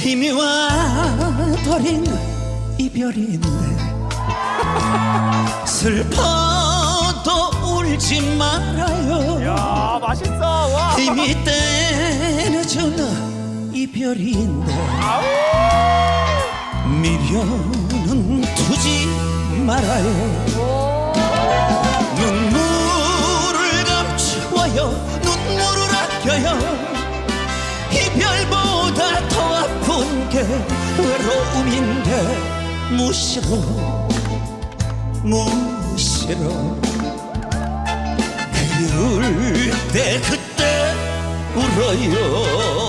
힘이 와버린 이별인데 슬퍼도 울지 말아요. 야 맛있어. 와. 힘이 때려준 이별인데 미련은 두지 말아요. 눈물을 감추어요. 눈물을 아껴요. 인데 무시로 무시로. 그리울 때 그때 울어요